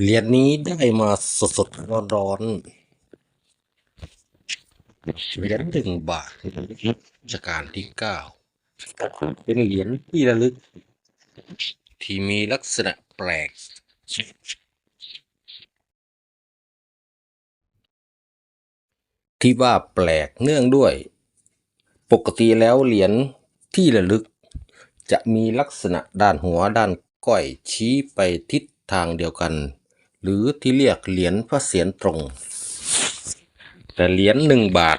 เหรียญนี้ได้มาสดสดร้อนร้อนๆเหรียญหนึ่งบาทรัชกาลที่เก้าเป็นเหรียญที่ระลึก ที่มีลักษณะแปลก ที่ว่าแปลกเนื่องด้วย ปกติแล้วเหรียญที่ระลึก จะมีลักษณะด้านหัวด้านก้อยชี้ไปทิศทางเดียวกัน หรือที่เรียกเหรียญพระเศียรตรง แต่เหรียญหนึ่งบาท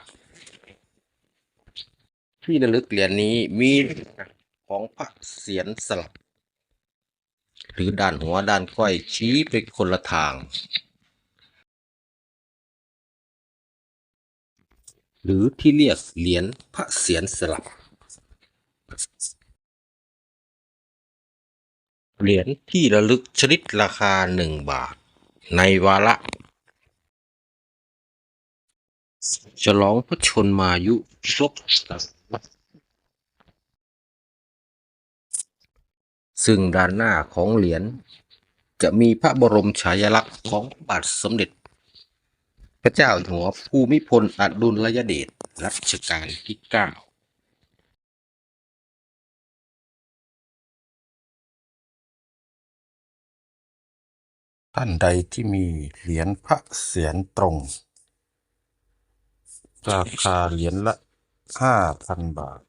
ที่ระลึกเหรียญนี้มีของพระเศียรสลับ หรือด้านหัวด้านก้อยชี้ไปคนละทาง หรือที่เรียกเหรียญพระเศียรสลับเหรียญที่ระลึกชนิดราคาหนึ่งบาท ในวาระ ฉลองพระชนมายุครบซึ่งด้านหน้าของเหรียญจะมีพระบรมฉายาลักษณ์ของบาทสมเด็จ พระเจ้าหัวภูมิพลอดุลยเดชรัชกาลที่เก้า ท่านใดที่มีเหรียญพระเศียรตรง ราคาเหรียญละห้าพันบาท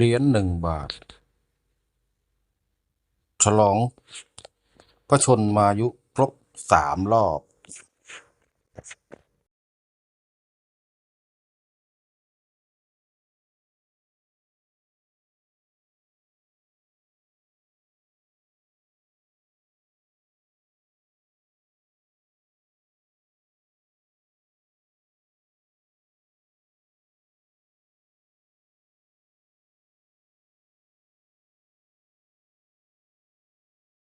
เหรียญหนึ่งบาท ฉลองพระชนมายุครบสามรอบ